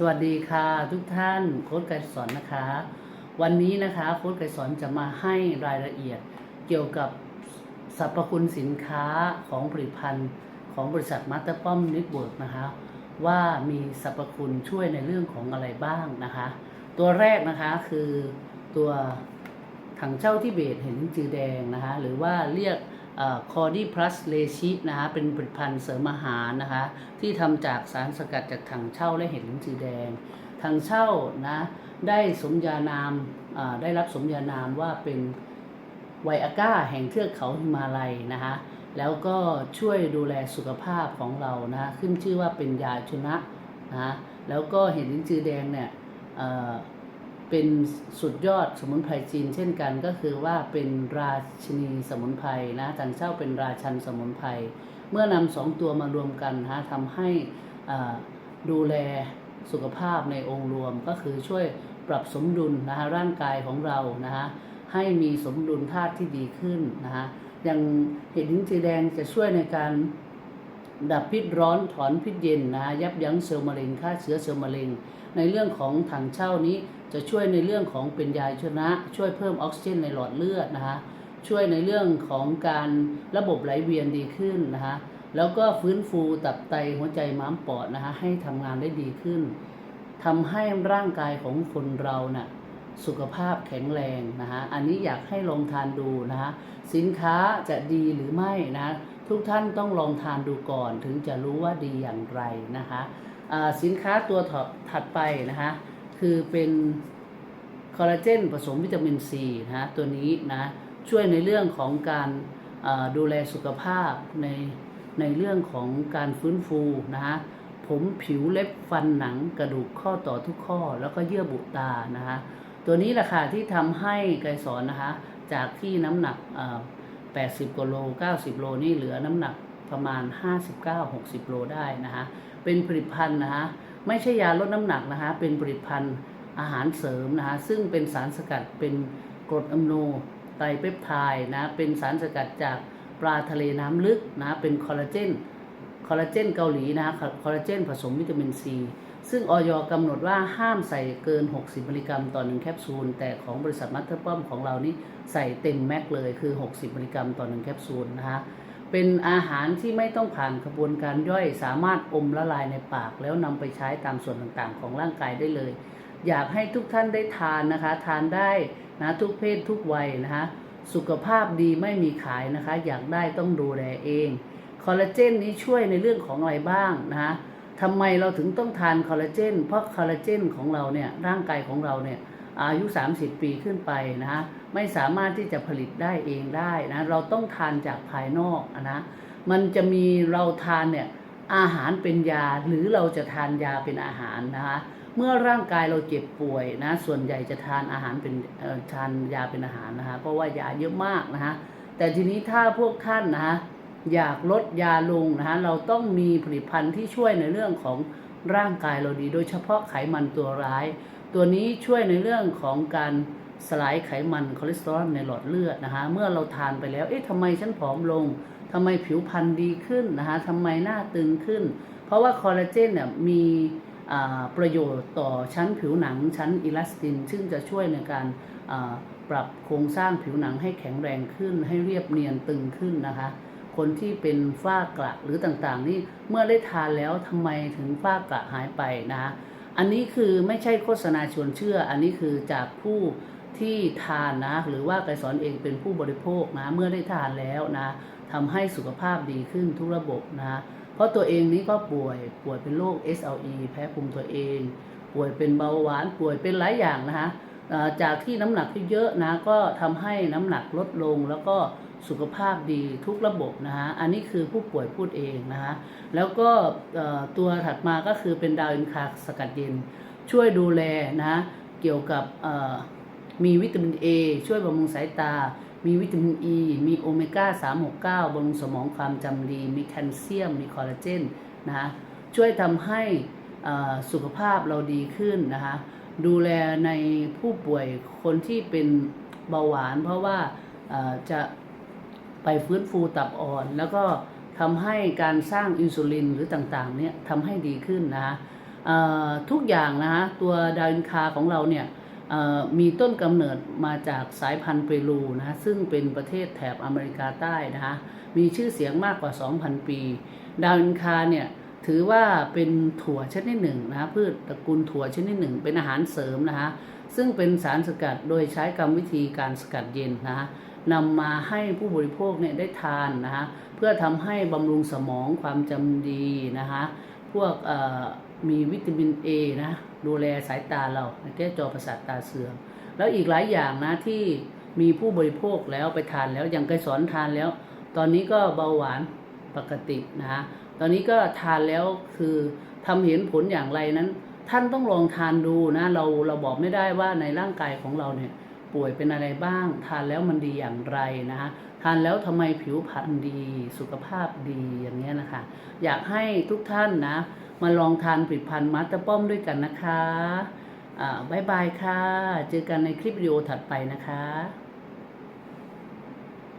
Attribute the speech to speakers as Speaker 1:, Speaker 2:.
Speaker 1: สวัสดีค่ะทุกท่านโค้ดไกรสอนนะคะ วันนี้นะคะโค้ดไกรสอนจะมาให้รายละเอียดเกี่ยวกับสรรพคุณสินค้าของผลิตภัณฑ์ของบริษัทมาสเตอร์ป้อมนิตเวิร์กนะคะ ว่ามีสรรพคุณช่วยในเรื่องของอะไรบ้างนะคะ ตัวแรกนะคะคือตัวถังเช่าที่เบสเห็นจือแดงนะคะ หรือว่าเรียก คอดี้พลัสเลชินะคะเป็นผลิตภัณฑ์เสริมอาหารนะคะที่ทำจากสารสกัดจากถังเช่าและเห็ดลิ้นจือแดงถังเช่านะได้สมญานามได้รับสมญานามว่าเป็นไวอาก้าแห่งเทือกเขาหิมาลัยนะคะแล้วก็ช่วยดูแลสุขภาพของเรานะขึ้นชื่อว่าเป็นยาชนะนะแล้วก็เห็ดลิ้นจือแดงเนี่ย เป็นสุดยอดสมุนไพรจีนเช่นกันก็คือว่าเป็นราชินีสมุนไพรนะถังเช่าเป็นราชันสมุนไพรเมื่อนำสองตัวมารวมกันนะทำให้ดูแลสุขภาพในองค์รวมก็คือช่วยปรับสมดุลนะฮะร่างกายของเรานะฮะให้มีสมดุลธาตุที่ดีขึ้นนะฮะอย่างเห็ดหินจีแดงจะช่วยในการดับพิษร้อนถอนพิษเย็นนะฮะยับยั้งเซลล์มะเร็งฆ่าเชื้อเซลล์มะเร็ง ในเรื่องของถังเช่านี้จะช่วยในเรื่องของเป็นยาชนะ ช่วยเพิ่มออกซิเจนในหลอดเลือดนะฮะช่วยในเรื่องของการระบบไหลเวียนดีขึ้นนะฮะแล้วก็ฟื้นฟูตับไตหัวใจม้ามปอดนะฮะให้ทำงานได้ดีขึ้นทำให้ร่างกายของคนเรานะ่ะสุขภาพแข็งแรงนะฮะ อันนี้อยากให้ลองทานดูนะฮะ สินค้าจะดีหรือไม่นะ ทุกท่านต้องลองทานดูก่อนถึงจะรู้ว่าดีอย่างไรนะคะ สินค้าตัวถัดไปนะคะคือเป็นคอลลาเจนผสมวิตามินซีนะะตัวนี้นะช่วยในเรื่องของการดูแลสุขภาพในในเรื่องของการฟื้นฟูนะฮะผมผิวเล็บฟันหนังกระดูกข้อต่อทุกข้อแล้วก็เยื่อบุตานะคะตัวนี้แหละค่ะที่ทำให้ไกรสอนนะคะจากที่น้ำหนัก 80กว่าโล 90 โลนี่เหลือน้ำหนักประมาณ 59-60 โลได้นะคะ เป็นผลิตภัณฑ์นะคะไม่ใช่ยาลดน้ำหนักนะคะเป็นผลิตภัณฑ์อาหารเสริมนะคะซึ่งเป็นสารสกัดเป็นกรดอะมิโนไตรเปปไทด์นะเป็นสารสกัดจากปลาทะเลน้ำลึกนะเป็นคอลลาเจนคอลลาเจนเกาหลีนะคอลลาเจนผสมวิตามินซีซึ่งออยกำหนดว่าห้ามใส่เกิน 60มิลลิกรัมต่อหนึ่งแคปซูล แต่ของบริษัทมัตเตอร์ป้อมของเรานี่ใส่เต็มแม็กเลยคือ 60มิลลิกรัมต่อหนึ่งแคปซูลนะฮะ เป็นอาหารที่ไม่ต้องผ่านกระบวนการย่อยสามารถอมละลายในปาก แล้วนำไปใช้ตามส่วนต่างๆ ของร่างกายได้เลย อยากให้ทุกท่านได้ทานนะคะ ทานได้นะทุกเพศทุกวัยนะคะสุขภาพดีไม่มีขายนะคะ อยากได้ต้องดูแลเอง คอลลาเจนนี้ช่วยในเรื่องของอะไรบ้างนะคะทำไมเราถึงต้องทานคอลลาเจน เพราะคอลลาเจนของเราเนี่ยร่างกายของเราเนี่ย อายุ 30 ปีขึ้นไปนะ ไม่สามารถที่จะผลิตได้เองได้นะ เราต้องทานจากภายนอกนะ มันจะมีเราทานเนี่ยอาหารเป็นยาหรือเราจะทานยาเป็นอาหารนะคะ เมื่อร่างกายเราเจ็บป่วยนะ ส่วนใหญ่จะทานอาหารเป็นทานยาเป็นอาหารนะคะ เพราะว่ายาเยอะมากนะคะ แต่ทีนี้ถ้าพวกท่านนะคะอยากลดยาลงนะฮะเราต้องมีผลิตภัณฑ์ที่ช่วยในเรื่องของร่างกายเราดี โดยเฉพาะไขมันตัวร้าย ตัวนี้ช่วยในเรื่องของการสลายไขมันคอเลสเตอรอลในหลอดเลือดนะคะเมื่อเราทานไปแล้ว เอ๊ะทำไมฉันผอมลงทำไมผิวพรรณดีขึ้นนะคะทำไมหน้าตึงขึ้น เพราะว่าคอลลาเจนเนี่ยมีประโยชน์ต่อชั้นผิวหนังชั้นอิลาสติน ซึ่งจะช่วยในการปรับโครงสร้างผิวหนังให้แข็งแรงขึ้น ให้เรียบเนียนตึงขึ้นนะคะ คนที่เป็นฝ้ากระหรือต่างๆ นี่เมื่อได้ทานแล้วทำไมถึงฝ้ากระหายไปนะะ อันนี้คือไม่ใช่โฆษณาชวนเชื่อ อันนี้คือจากผู้ที่ทานนะ หรือว่าไกรสอนเองเป็นผู้บริโภคนะ เมื่อได้ทานแล้วนะทำให้สุขภาพดีขึ้นทุกระบบนะ เพราะตัวเองนี้ก็ป่วยป่วยเป็นโรค SLE แพ้ภูมิตัวเอง ป่วยเป็นเบาหวานป่วยเป็นหลายอย่างนะคะจากที่น้ำหนักที่เยอะนะก็ทำให้น้ำหนักลดลงแล้วก็ สุขภาพดีทุกระบบนะฮะ อันนี้คือผู้ป่วยพูดเองนะฮะ แล้วก็ตัวถัดมาก็คือเป็นดาวอินคาสกัดเย็น ช่วยดูแลนะเกี่ยวกับมีวิตามิน A ช่วยบำรุงสายตา มีวิตามิน E มีโอเมก้า 369บำรุงสมองความจำดี มีแคลเซียม มีคอลลาเจนนะฮะ ช่วยทำให้สุขภาพเราดีขึ้นนะคะดูแลในผู้ป่วยคนที่เป็นเบาหวาน เพราะว่าจะ ไปฟื้นฟูตับอ่อน แล้วก็ทำให้การสร้างอินซูลินหรือต่างๆเนี่ยทำให้ดีขึ้นนะคะทุกอย่างนะฮะตัวดาวินคาของเราเนี่ยมีต้นกำเนิดมาจากสายพันธุ์เปรูนะซึ่งเป็นประเทศแถบอเมริกาใต้นะฮะมีชื่อเสียงมากกว่า 2,000 ปี ดาวินคาเนี่ยถือว่าเป็นถั่วชนิดหนึ่งนะฮะพืชตระกูลถั่วชนิดหนึ่ง เป็นอาหารเสริมนะฮะ ซึ่งเป็นสารสกัดโดยใช้กรรมวิธีการสกัดเย็นนะฮะนำมาให้ผู้บริโภคเนี่ยได้ทานนะฮะเพื่อทำให้บำรุงสมองความจำดีนะฮะพวกมีวิตามิน A นะดูแลสายตาเราแก้จอประสาทตาเสื่อมแล้วอีกหลายอย่างนะที่มีผู้บริโภคแล้วไปทานแล้วย่างไกรสอนทานแล้ว ตอนนี้ก็เบาหวานปกตินะฮะตอนนี้ก็ทานแล้วคือทำเห็นผลอย่างไรนั้น ท่านต้องลองทานดูนะ เราเราบอกไม่ได้ว่าในร่างกายของเราเนี่ยป่วยเป็นอะไรบ้าง ทานแล้วมันดีอย่างไรนะฮะทานแล้วทำไมผิวพรรณดีสุขภาพดีอย่างเงี้ยนะคะ อยากให้ทุกท่านนะ มาลองทานผลิตภัณฑ์มัตเตอร์ป้อมด้วยกันนะคะอ่าบายบายค่ะ เจอกันในคลิปวิดีโอถัดไปนะคะ